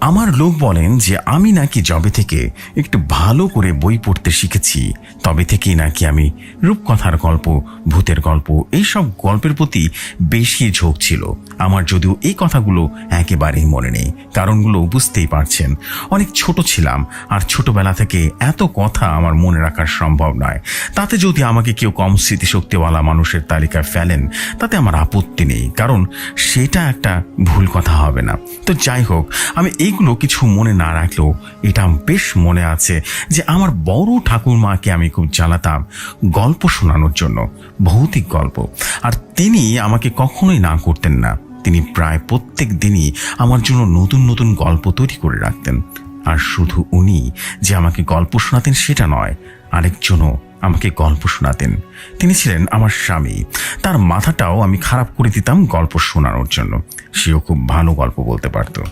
আমার লোক বলেন যে আমি নাকি জবে থেকে একটু ভালো করে বই পড়তে শিখেছি। তবে থেকেই নাকি আমি রূপকথার গল্প, ভূতের গল্প, এইসব গল্পের প্রতি বেশি ঝোঁক ছিল। আমার যদিও এই কথাগুলো একেবারেই মনে নেই, কারণগুলো বুঝতেই পারছেন। অনেক ছোট ছিলাম, আর ছোটবেলা থেকে এত কথা আমার মনে রাখা সম্ভব নয়। তাতে যদি আমাকে কেউ কম স্মৃতিশক্তিওয়ালা মানুষের তালিকায় ফেলেন, তাতে আমার আপত্তি নেই, কারণ সেটা একটা ভুল কথা হবে না। তো যাই হোক, আমি এইগুলো কিছু মনে না রাখলেও এটা বেশ মনে আছে যে আমার বড় ঠাকুরমাকে আমি খুব জ্বালাতাম গল্প শোনানোর জন্য, ভৌতিক গল্প। আর তিনি আমাকে কখনোই না করতেন না। তিনি প্রায় প্রত্যেক দিনই আমার জন্য নতুন নতুন গল্প তৈরি করে রাখতেন। আর শুধু উনি যে আমাকে গল্প শোনাতেন সেটা নয়, আরেকজনও আমাকে গল্প শোনাতেন। তিনি ছিলেন আমার স্বামী। তার মাথাটাও আমি খারাপ করে দিতাম গল্প শোনানোর জন্য। সেও খুব ভালো গল্প বলতে পারতো।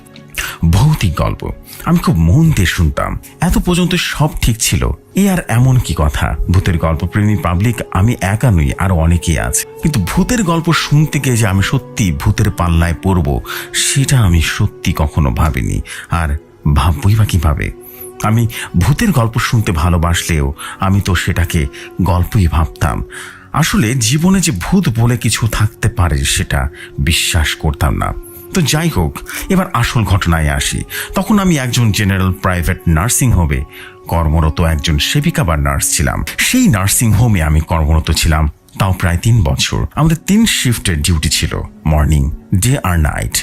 ভৌতিক গল্প। আমি খুব মন দিয়ে শুনতাম। এত পর্যন্ত সব ঠিক ছিল। এ আর এমন কি কথা? ভূতের গল্প প্রেমী পাবলিক আমি একা নই, আরও অনেকেই আছে। কিন্তু ভূতের গল্প শুনতে গিয়ে যে আমি সত্যি ভূতের পাল্লায় পড়ব, সেটা আমি সত্যি কখনো ভাবিনি। আর ভাববই বা কীভাবে? আমি ভূতের গল্প শুনতে ভালোবাসলেও আমি তো সেটাকে গল্পই ভাবতাম। আসলে জীবনে যে ভূত বলে কিছু থাকতে পারে, সেটা বিশ্বাস করতাম না। তো যাই হোক, এবার আসল ঘটনায় আসি। তখন আমি একজন জেনারেল প্রাইভেট নার্সিং হোমে কর্মরত একজন সেবিকা বা নার্স ছিলাম। সেই নার্সিং হোমে আমি কর্মরত ছিলাম তাও প্রায় তিন বছর। আমাদের তিন শিফটের ডিউটি ছিল, মর্নিং, ডে আর নাইট।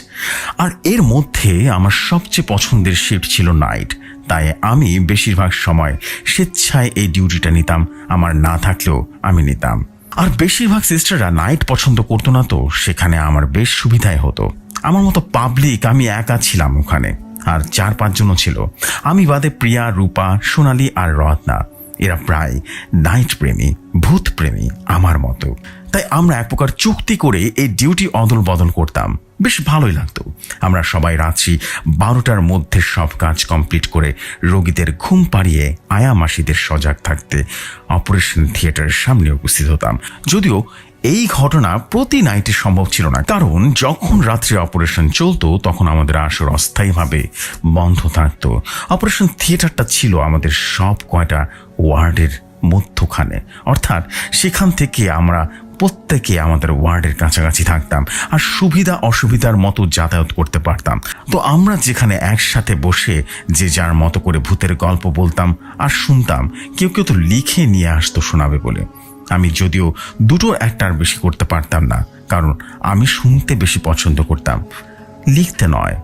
আর এর মধ্যে আমার সবচেয়ে পছন্দের শিফট ছিল নাইট। তাই আমি বেশিরভাগ সময় স্বেচ্ছায় এই ডিউটিটা নিতাম, আমার না থাকলেও আমি নিতাম। আর বেশিরভাগ সিস্টাররা নাইট পছন্দ করতো না তো, সেখানে আমার বেশ সুবিধাই হতো। আমার মতো পাবলিক আমি একা ছিলাম ওখানে, আর চার পাঁচজনও ছিল। আমি বাদে প্রিয়া, রূপা, সোনালি আর রত্না। এরা প্রায় নাইট প্রেমী, ভূত প্রেমী আমার মতো। তাই আমরা এক প্রকার চুক্তি করে এই ডিউটি অদল বদল করতাম। বেশ ভালোই লাগতো। আমরা সবাই রাত্রি বারোটার মধ্যে সব কাজ কমপ্লিট করে রোগীদের ঘুম পাড়িয়ে আয়া মাসিদের সজাগ থাকতে অপারেশন থিয়েটারের সামনে উপস্থিত হতাম। যদিও এই ঘটনা প্রতি নাইটে সম্ভব ছিল না। কারণ যখন রাত্রে অপারেশন চলতো, তখন আমাদের আসর অস্থায়ীভাবে বন্ধ থাকত। অপারেশন থিয়েটারটা ছিল আমাদের সব কয়টা ওয়ার্ডের মধ্যখানে। অর্থাৎ সেখান থেকে আমরা প্রত্যেকে আমাদের ওয়ার্ডের কাছাকাছি থাকতাম আর সুবিধা অসুবিধার মতো যাতায়াত করতে পারতাম। তো আমরা যেখানে একসাথে বসে যে যার মতো করে ভূতের গল্প বলতাম আর শুনতাম, কেউ কেউ তো লিখে নিয়ে আসতো শোনাবে বলে। আমি যদিও দুটোর একটার বেশি করতে পারতাম না, কারণ আমি শুনতে বেশি পছন্দ করতাম। লিখতে নয়।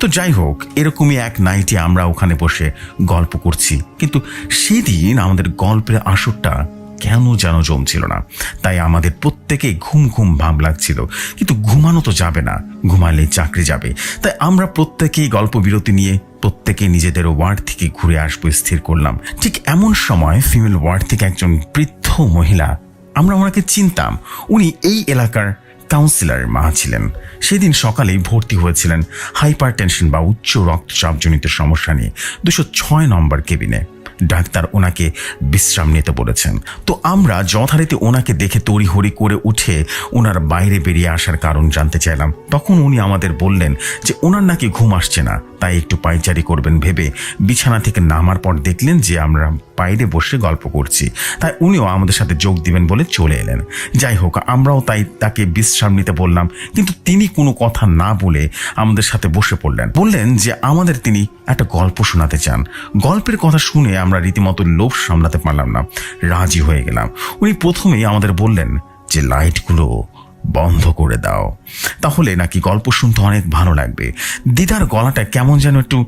তো যাই হোক, এরকমই এক নাইটে আমরা ওখানে বসে গল্প করছি। কিন্তু সেদিন আমাদের গল্পের আসরটা কেন যেন জমছিল না? তাই আমাদের প্রত্যেকে ঘুম ঘুম ভাব লাগছিল। কিন্তু ঘুমানো তো যাবে না ঘুমালে চাকরি যাবে। তাই আমরা প্রত্যেকেই গল্প বিরতি নিয়ে প্রত্যেকে নিজেদের ওয়ার্ড থেকে ঘুরে আসব স্থির করলাম। ঠিক এমন সময় ফিমেল ওয়ার্ড থেকে একজন বৃদ্ধ মহিলা, আমরা ওনাকে চিনতাম। উনি এই এলাকার কাউন্সিলরের মা ছিলেন। সেদিন সকালেই ভর্তি হয়েছিলেন। হাইপার টেনশন বা উচ্চ রক্তচাপজনিত সমস্যা নিয়ে দুশো ছয় নম্বর কেবিনে। ডাক্তার ওনাকে বিশ্রাম নিতে বলেছেন। তো আমরা যথারীতি ওনাকে দেখে তড়িহড়ি করে উঠে ওনার বাইরে বেরিয়ে আসার কারণ জানতে চাইলাম। তখন উনি আমাদের বললেন যে, ওনার নাকি ঘুম আসছে না। তাই একটু পাইচারি করবেন ভেবে বিছানা থেকে নামার পর দেখলেন যে আমরা বাইরে বসে গল্প করছি। তাই উনিও আমাদের সাথে যোগ দিবেন বলে চলে এলেন। যাই হোক, আমরাও তাই তাকে বিশ্রাম নিতে বললাম। কিন্তু তিনি কোনো কথা না বলে আমাদের সাথে বসে পড়লেন। বললেন যে আমাদের তিনি একটা গল্প শোনাতে চান। গল্পের কথা শুনে আমরা রীতিমতো লোভ সামলাতে পারলাম না। রাজি হয়ে গেলাম। উনি প্রথমেই আমাদের বললেন যে, লাইটগুলো বন্ধ করে দাও। তাহলে নাকি গল্প শুনতে অনেক ভালো লাগবে। দিদার গলাটা কেমন যেন একটু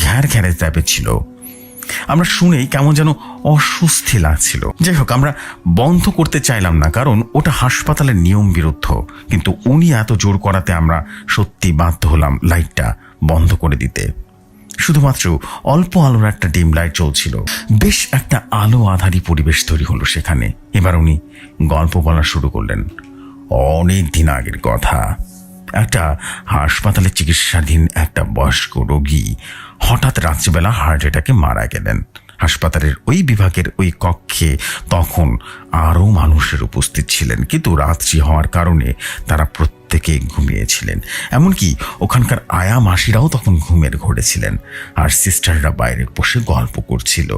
ঘ্যার ঘ্যারে টাইপের ছিল। আমরা শুনেই কেমন যেন অস্বস্তি লাগছিল। যাই হোক আমরা বন্ধ করতে চাইলাম না, কারণ ওটা হাসপাতালের নিয়ম বিরুদ্ধ। কিন্তু উনি এত জোর করাতে আমরা সত্যি বাধ্য হলাম লাইটটা বন্ধ করে দিতে। শুধুমাত্র অল্প আলোর একটা ডিম লাইট চলছিল। বেশ একটা আলো আধারি পরিবেশ তৈরি হলো সেখানে। এবার উনি গল্প বলা শুরু করলেন। অনেক দিন আগের কথা। একটা হাসপাতালে চিকিৎসাধীন একটা বয়স্ক রোগী হঠাৎ রাত্রিবেলা হার্ট অ্যাটাকে মারা গেলেন। হাসপাতালের ওই বিভাগের ওই কক্ষে তখন আরও মানুষের উপস্থিত ছিলেন, কিন্তু রাত্রি হওয়ার কারণে তারা প্রত্যেকে ঘুমিয়েছিলেন। এমনকি ওখানকার আয়া মাসিরাও তখন ঘুমের ঘোরে ছিলেন, আর সিস্টাররা বাইরে বসে গল্প করছিল।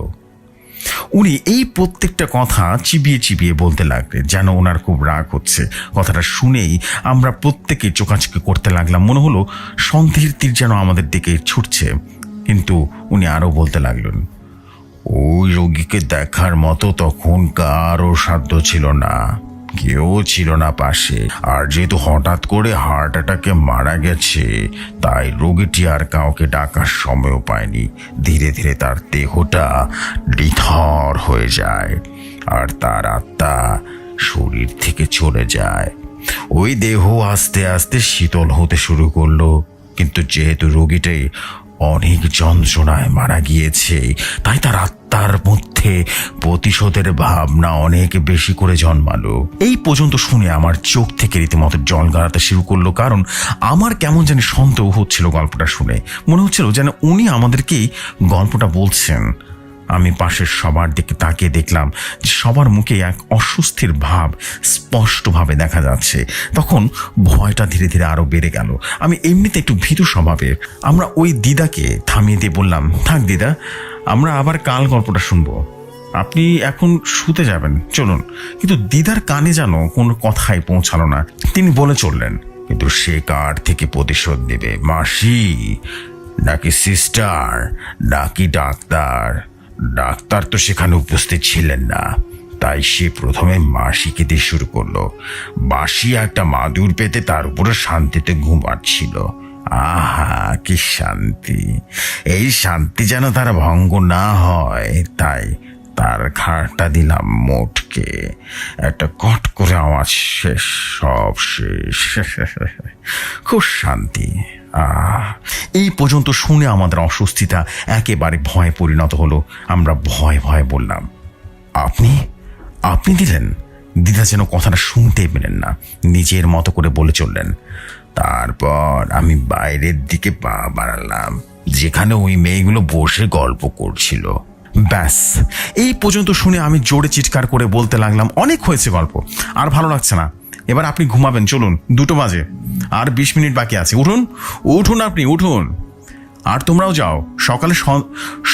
উনি এই প্রত্যেকটা কথা চিবিয়ে চিবিয়ে বলতে লাগলেন, যেন ওনার খুব রাগ হচ্ছে। কথাটা শুনেই আমরা প্রত্যেকে চোকাচুকি করতে লাগলাম। মনে হলো সন্দেহের তীর যেন আমাদের দিকে ছুটছে। কিন্তু উনি আরও বলতে লাগলেন, ওই রোগীকে দেখার মতো তখন কারও সাধ্য ছিল না, কেউ ছিল না পাশে। আর যেহেতু হঠাৎ করে হার্ট অ্যাটাকে মারা গেছে, তাই রোগীটি আর কাউকে ডাকার সময়ও পায়নি। ধীরে ধীরে তার দেহটা নিথর হয়ে যায় আর তার আত্মা শরীর থেকে চলে যায়। ওই দেহ আস্তে আস্তে শীতল হতে শুরু করল, কিন্তু যেহেতু রোগীটি অনেক যন্ত্রণায় মারা গিয়েছে। তাই তার আত্মার মধ্যে প্রতিশোধের ভাবনা অনেক বেশি করে জন্মালো। এই পর্যন্ত শুনে আমার চোখ থেকে রীতিমতো জল গাড়াতে শুরু করল, কারণ আমার কেমন জানি সন্দেহ হচ্ছিল গল্পটা শুনে। মনে হচ্ছিল যেন উনি আমাদেরকেই গল্পটা বলছেন। আমি পাশের সবার দিকে তাকিয়ে দেখলাম যে সবার মুখে এক অস্বস্তির ভাব স্পষ্টভাবে দেখা যাচ্ছে। তখন ভয়টা ধীরে ধীরে আরও বেড়ে গেল। আমি এমনিতে একটু ভীতু স্বভাবের। আমরা ওই দিদাকে থামিয়ে দিয়ে বললাম, থাক দিদা, আমরা আবার কাল গল্পটা শুনব। আপনি এখন শুতে যাবেন, চলুন। কিন্তু দিদার কানে যেন কোনো কথাই পৌঁছালো না। তিনি বলে চললেন, কিন্তু সে কার থেকে প্রতিশোধ নেবে, মাসি? নাকি সিস্টার নাকি ডাক্তার? ডাক্তার তো সেখানে উপস্থিত ছিলেন না। তাই সে প্রথমে মাসিকে দিয়ে শুরু করল। বাসি একটা মাদুর পেতে তার উপরে শান্তিতে ঘুমাচ্ছিল। আহা, কি শান্তি। এই শান্তি যেন তার ভঙ্গ না হয়, তাই তার ঘাড়টা দিলাম মোটকে। একটা কট করে আওয়াজ শেষ, সব শেষ। খুব শান্তি। এই পর্যন্ত শুনে আমাদের অস্বস্তিতা একেবারে ভয়ে পরিণত হলো। আমরা ভয় ভয় বললাম, আপনি আপনি দিলেন? দিদা যেন কথাটা শুনতেই পেলেন না, নিজের মতো করে বলে চললেন। তারপর আমি বাইরের দিকে পা বাড়ালাম, যেখানে ওই মেয়েগুলো বসে গল্প করছিল। ব্যাস, এই পর্যন্ত শুনে আমি জোরে চিৎকার করে বলতে লাগলাম, অনেক হয়েছে গল্প, আর ভালো লাগছে না। এবার আপনি ঘুমাবেন, চলুন, দুটো বাজে, আর বিশ মিনিট বাকি আছে। উঠুন উঠুন আপনি, উঠুন। আর তোমরাও যাও, সকালে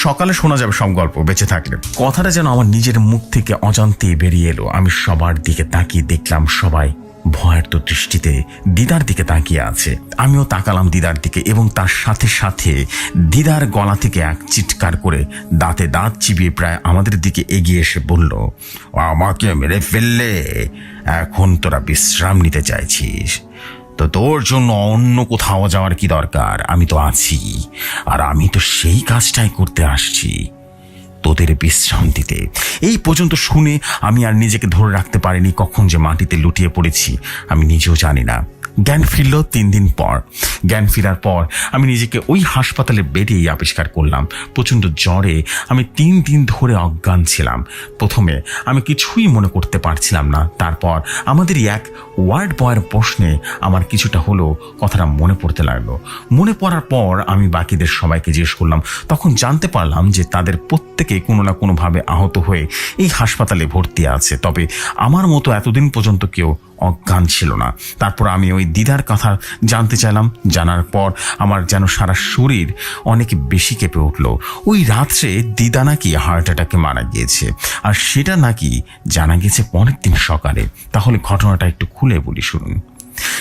সকালে শোনা যাবে সব গল্প, বেঁচে থাকলে। কথাটা যেন আমার নিজের মুখ থেকে অজান্তে বেরিয়ে এলো, আমি সবার দিকে তাকিয়ে দেখলাম সবাই ভয়ের তো দৃষ্টিতে দিদার দিকে তাকিয়ে আছে। আমিও তাকালাম দিদার দিকে এবং তার সাথে সাথে দিদার গলা থেকে এক চিৎকার করে দাঁতে দাঁত চিবিয়ে প্রায় আমাদের দিকে এগিয়ে এসে বলল, আমাকে মেরে ফেললে? এখন তোরা বিশ্রাম নিতে চাইছিস। তো তোর জন্য অন্য কোথাও যাওয়ার কি দরকার? আমি তো আছি। আর আমি তো সেই কাজটাই করতে আসছি। তোদের বিশ্রাম দিতে এই পর্যন্ত শুনে আমি আর নিজেকে ধরে রাখতে পারিনি কখন যে মাটিতে লুটিয়ে পড়েছি, আমি নিজেও জানি না। জ্ঞান ফিরল তিন দিন পর। জ্ঞান ফেরার পর আমি নিজেকে ওই হাসপাতালে বেডেই আবিষ্কার করলাম। প্রচণ্ড জ্বরে আমি তিন দিন ধরে অজ্ঞান ছিলাম। প্রথমে আমি কিছুই মনে করতে পারছিলাম না। তারপর আমাদেরই এক ওয়ার্ড বয়ের প্রশ্নে আমার কিছুটা হলো কথাটা মনে পড়তে লাগল। মনে পড়ার পর আমি বাকিদের সবাইকে জিজ্ঞেস করলাম, তখন জানতে পারলাম যে তাদের প্রত্যেকে কোনো না কোনোভাবে আহত হয়ে এই হাসপাতালে ভর্তি আছে। তবে আমার মতো এতদিন পর্যন্ত কেউ অজ্ঞান ছিল না। তারপর আমি ওই দিদার কথা জানতে চাইলাম। জানার পর আমার যেন সারা শরীর অনেক বেশি কেঁপে উঠল। ওই রাত্রে দিদা নাকি হার্ট অ্যাটাকে মারা গিয়েছে। আর সেটা নাকি জানা গেছে পরের দিন সকালে। তাহলে ঘটনাটা একটু খুলে বলি শুনুন।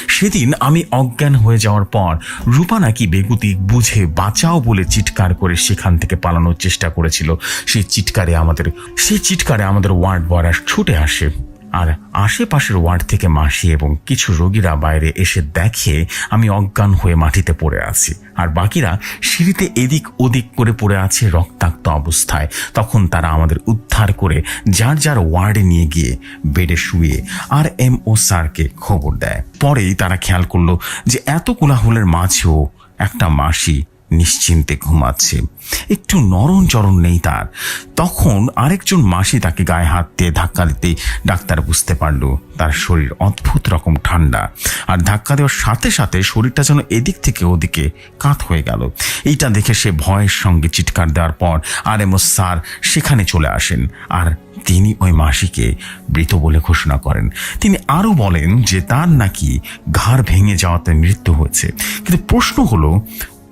সেদিন আমি অজ্ঞান হয়ে যাওয়ার পর রূপা নাকি বেগুতি বুঝে বাঁচাও বলে চিৎকার করে সেখান থেকে পালানোর চেষ্টা করেছিল। সেই চিৎকারে আমাদের সেই চিৎকারে আমাদের ওয়ার্ড বয়রা ছুটে আসে। আর আশেপাশের ওয়ার্ড থেকে মাসি এবং কিছু রোগীরা বাইরে এসে দেখে আমি অজ্ঞান হয়ে মাটিতে পড়ে আছি। আর বাকিরা সিঁড়িতে এদিক ওদিক করে পড়ে আছে রক্তাক্ত অবস্থায়। তখন তারা আমাদের উদ্ধার করে যার যার ওয়ার্ডে নিয়ে গিয়ে বেডে শুয়ে আর এম ও স্যারকে খবর দেয়। পরেই তারা খেয়াল করল যে এত কোলাহলের মাঝেও একটা মাসি নিশ্চিন্তে ঘুমাচ্ছে। একটু নরম চরণ নেই তার। তখন আরেকজন মাসি তাকে গায়ে হাত দিয়ে ধাক্কা দিতে ডাক্তার বুঝতে পারল, তার শরীর অদ্ভুত রকম ঠান্ডা। আর ধাক্কা দেওয়ার সাথে সাথে শরীরটা যেন এদিক থেকে ওদিকে কাত হয়ে গেল। এইটা দেখে সে ভয়ের সঙ্গে চিৎকার দেওয়ার পর আর এমো স্যার সেখানে চলে আসেন। আর তিনি ওই মাসিকে মৃত বলে ঘোষণা করেন। তিনি আরও বলেন যে তার নাকি ঘাড় ভেঙে যাওয়াতে মৃত্যু হয়েছে। কিন্তু প্রশ্ন হলো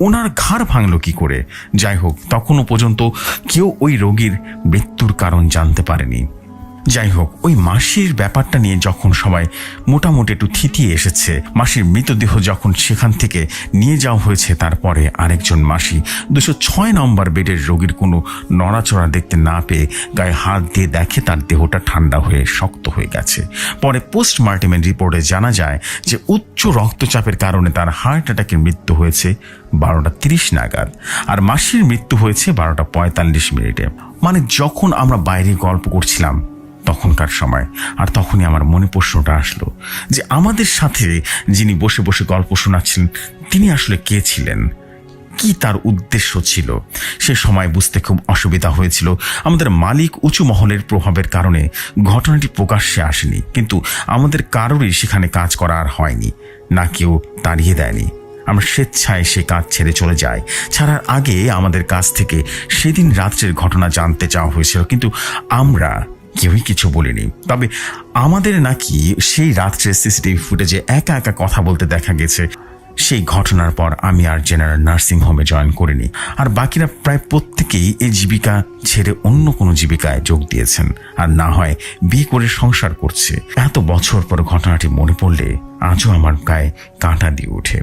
ওনার ঘাড় ভাঙল কি করে? যাই হোক, তখনও পর্যন্ত কেউ ওই রোগীর মৃত্যুর কারণ জানতে পারেনি। যাই হোক, ওই মাসির ব্যাপারটা নিয়ে যখন সবাই মোটামুটি একটু থিতিয়ে এসেছে, মাসির মৃতদেহ যখন সেখান থেকে নিয়ে যাওয়া হয়েছে, তারপরে আরেকজন মাসি দুশো ছয় নম্বর বেডের রোগীর কোনো নড়াচড়া দেখতে না পেয়ে গায়ে হাত দিয়ে দেখে তার দেহটা ঠান্ডা হয়ে শক্ত হয়ে গেছে। পরে পোস্টমার্টেমের রিপোর্টে জানা যায় যে, উচ্চ রক্তচাপের কারণে তার হার্ট অ্যাটাকের মৃত্যু হয়েছে বারোটা তিরিশ নাগাদ আর মাসির মৃত্যু হয়েছে বারোটা পঁয়তাল্লিশ মিনিটে। মানে যখন আমরা বাইরে গল্প করছিলাম তখনকার সময়। আর তখনই আমার মনে প্রশ্নটা আসলো যে আমাদের সাথে যিনি বসে বসে গল্প শোনাচ্ছিলেন, তিনি আসলে কে ছিলেন? কি তার উদ্দেশ্য ছিল? সে সময় বুঝতে খুব অসুবিধা হয়েছিল। আমাদের মালিক উঁচু মহলের প্রভাবের কারণে ঘটনাটি প্রকাশ্যে আসেনি, কিন্তু আমাদের কারোরই সেখানে কাজ করা আর হয়নি, না কেউ তাড়িয়ে দেয়নি। আমরা স্বেচ্ছায় সে কাজ ছেড়ে চলে যাই। ছাড়ার আগে আমাদের কাছ থেকে সেদিন রাত্রের ঘটনা জানতে চাওয়া হয়েছিল, কিন্তু আমরা কেউই কিছু বলিনি। তবে আমাদের নাকি সেই রাত্রে সিসিটিভি ফুটেজে একা একা কথা বলতে দেখা গেছে। সেই ঘটনার পর আমি আর জেনারেল নার্সিং হোমে জয়েন করিনি। আর বাকিরা প্রায় প্রত্যেকেই এই জীবিকা ছেড়ে অন্য কোনো জীবিকায় যোগ দিয়েছেন। আর না হয় বিয়ে করে সংসার করছে। এত বছর পর ঘটনাটি মনে পড়লে আজও আমার গায়ে কাঁটা দিয়ে ওঠে।